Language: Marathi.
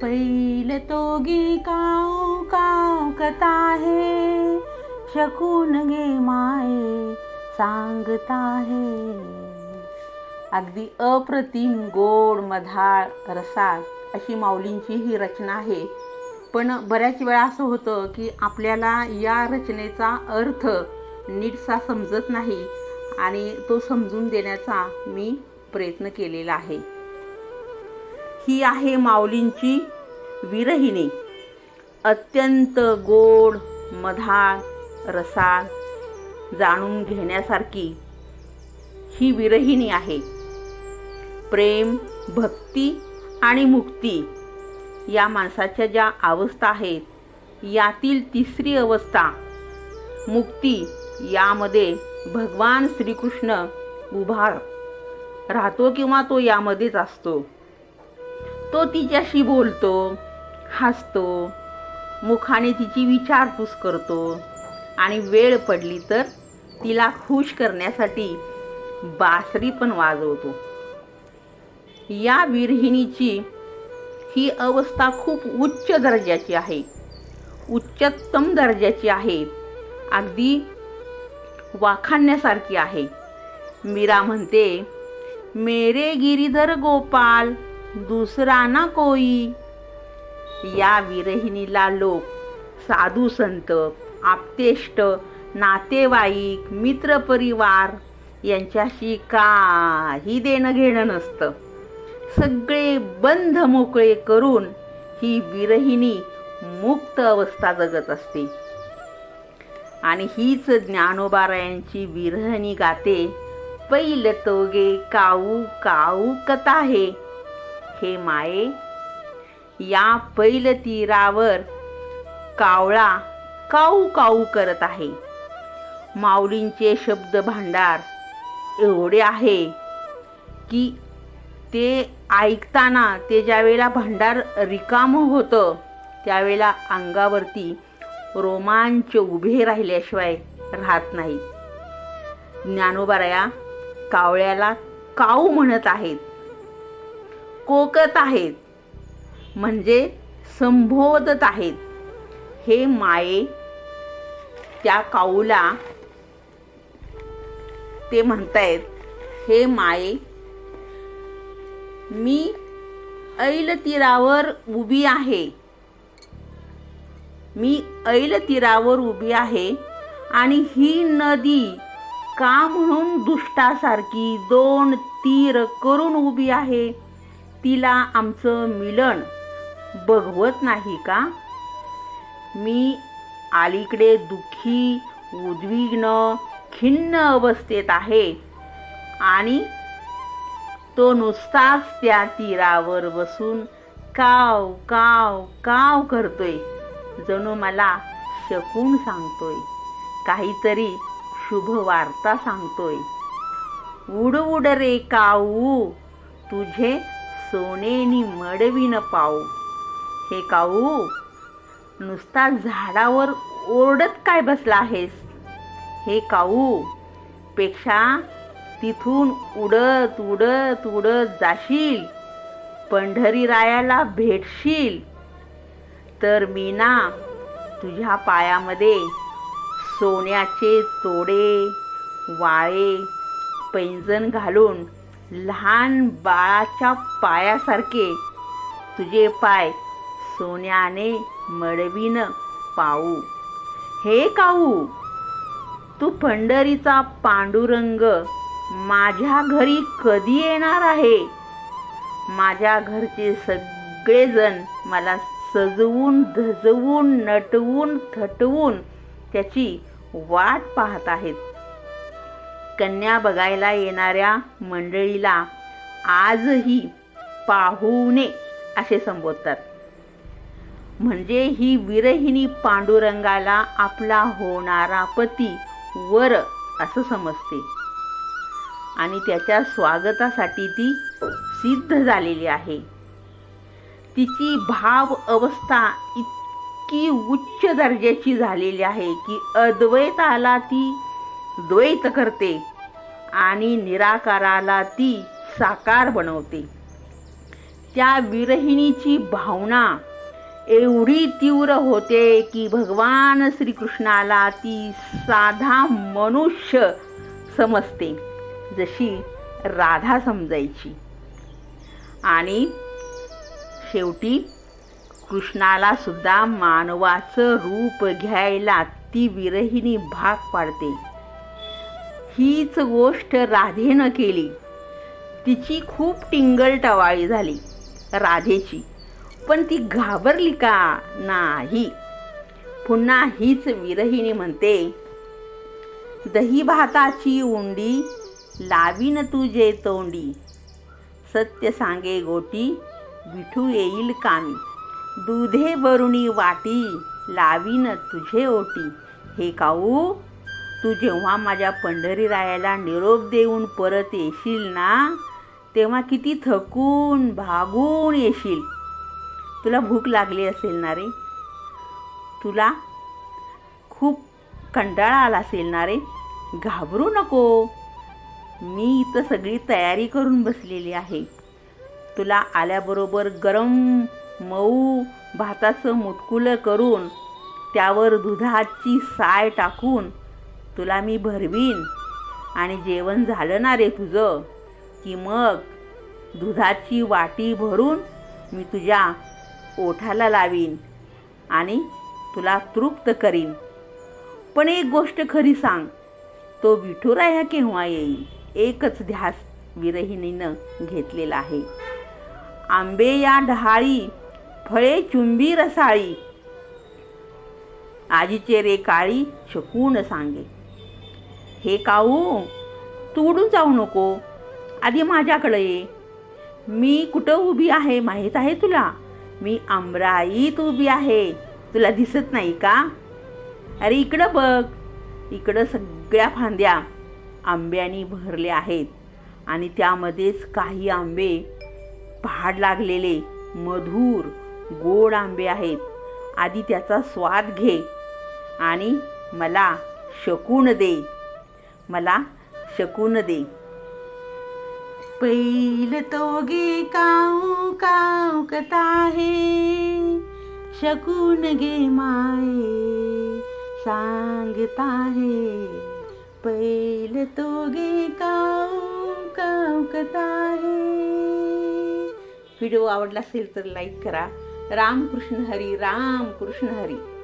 पैल तोगी काव काव कथा शकून गे माये सांगता आहे अगदी अप्रतिम गोड मधाळ रसाळ अशी माऊलींची ही रचना आहे. पण बऱ्याच वेळा असं होतं की आपल्याला या रचनेचा अर्थ नीटसा समजत नाही आणि तो समजून देण्याचा मी प्रयत्न केलेला आहे. ही आहे माऊलींची विरहिणी. अत्यंत गोड मधाळ रसाळ जाणून घेण्यासारखी ही विरहिणी आहे. प्रेम भक्ती आणि मुक्ती या माणसाच्या ज्या अवस्था आहेत यातील तिसरी अवस्था मुक्ती यामध्ये भगवान श्रीकृष्ण उभा राहतो किंवा तो यामध्येच असतो. तो तिच्याशी बोलतो हसतो मुखाने तिची विचारपूस करतो आणि वेळ पडली तर तिला खुश करण्यासाठी बासरी पण वाजवतो. या विरहिणीची ही अवस्था खूप उच्च दर्जाची आहे. उच्चतम दर्जाची आहे. अगदी वाखाणण्यासारखी आहे. मीरा म्हणते मेरे गिरीधर गोपाल दुसरा ना कोई. या विरहिणीला लोक साधू संत आप्तेष्ट नातेवाईक मित्रपरिवार यांच्याशी काही देणं घेणं नसतं. सगळे बंध मोकळे करून ही विरहिणी मुक्त अवस्था जगत असते. आणि हीच ज्ञानोबारायांची विरहिणी गाते पैल तोगे काऊ काऊ कथा आहे हे माये या पैल तीरावर कावळा काऊ काऊ करत आहे. माऊलींचे शब्द भांडार एवढे आहे की ते ऐकताना ते ज्यावेळेला भांडार रिकामं होतं त्यावेळेला अंगावरती रोमांच उभे राहिल्याशिवाय राहत नाही ज्ञानोबाराया कावळ्याला काऊ म्हणत आहेत? कोकत आहेत. म्हणजे संबोधत आहेत. हे माये त्या काऊला ते म्हणतायत हे माये मी ऐल तीरावर उभी आहे. मी ऐल तीरावर उभी आहे आणि ही नदी का म्हणून दुष्टासारखी दोन तीर करून उभी आहे? तिला आमचं मिलन बघवत नाही का? मी अलीकडे दुःखी उद्विग्न खिन्न अवस्थेत आहे आणि तो नुसताच त्या तीरावर बसून काव काव काव करतोय जणू मला शकून सांगतोय काहीतरी शुभ वार्ता सांगतोय. उड उड रे काऊ तुझे सोनेनी मडवीन पाऊ हे काऊ नुसता झाडावर ओरडत काय बसला आहेस? हे काऊ पेक्षा तिथून उडत उडत उडत जाशील. पंढरी रायाला भेटशील. तर मी ना तुझ्या पायामध्ये सोन्याचे तोडे वाळे पैंजण घालून लहान बाळाच्या पायासारखे. तुझे पाय सोन्याने मडवीन पाऊ हे काऊ तू पंढरीचा पांडुरंग माझ्या घरी कधी येणार आहे? माझ्या घरचे सगळेजण मला सजवून धजवून नटवून थटवून त्याची वाट पाहत आहेत. कन्या बघायला येणाऱ्या मंडळीला आजही पाहुणे असे संबोधतात. म्हणजे ही विरहिणी पांडुरंगाला आपला होणारा पती वर असं समजते. आणि त्याच्या स्वागतासाठी ती सिद्ध झालेली आहे. तिची भाव अवस्था इतकी उच्च दर्जाची झालेली आहे की अद्वैताला ती द्वैत करते आणि निराकाराला ती साकार बनवते. त्या विरहिणीची भावना एवढी तीव्र होते की भगवान श्रीकृष्णाला ती साधा मनुष्य समजते जशी राधा समजायची. आणि शेवटी कृष्णाला सुद्धा मानवाचं रूप घ्यायला ती विरहिणी भाग पाडते. हीच गोष्ट राधेनं केली. तिची खूप टिंगल टवाळी झाली राधेची. पण ती घाबरली का? नाही. पुन्हा हीच विरहिणी म्हणते दही भाताची उंडी लावीन तुझे तोंडी. सत्य सांगे गोटी विठू येईल कामी. दुधे वरुणी वाटी लावीन तुझे ओटी. हे काऊ? तू जेव्हा माझ्या पंढरी रायाला निरोप देऊन परत येशील ना तेव्हा किती थकून भागून येशील. तुला भूक लागली असेल ना रे? तुला खूप कंटाळा आला असेल ना रे? घाबरू नको. मी इथं सगळी तयारी करून बसलेली आहे. तुला आल्याबरोबर गरम मऊ भाताचं मुटकुलं करून त्यावर दुधाची साय टाकून तुला मी भरवीन. आणि जेवण झालं ना रे तुझं की मग दुधाची वाटी भरून मी तुझ्या ओठाला लावीन आणि तुला तृप्त करीन. पण एक गोष्ट खरी सांग तो विठुराया केव्हा येईल? एकच ध्यास विरहिणीनं घेतलेला आहे. आंबे या डहाळी फळे चुंबी रसाळी. आजीचे रे काळी शकून सांगे. हे काऊ तू उडून जाऊ नको. आधी माझ्याकडे ये. मी कुठं उभी आहे माहीत आहे तुला? मी आमराईत उभी आहे. तुला दिसत नाही का? अरे इकडं बघ. इकडं सगळ्या फांद्या आंब्यानी भरल्या आहेत आणि त्यामध्येच काही आंबे पहाड लागलेले मधुर गोड आंबे आहेत. आधी त्याचा स्वाद घे आणि मला शकून दे. मला शकून दे. पैल तोगे काऊ काऊकता कताहे शकून गे माये सांगता है पैल तोगे काऊ काऊकता कताहे व्हिडिओ आवडला असेल तर लाईक करा. राम कृष्ण हरी राम कृष्ण हरी.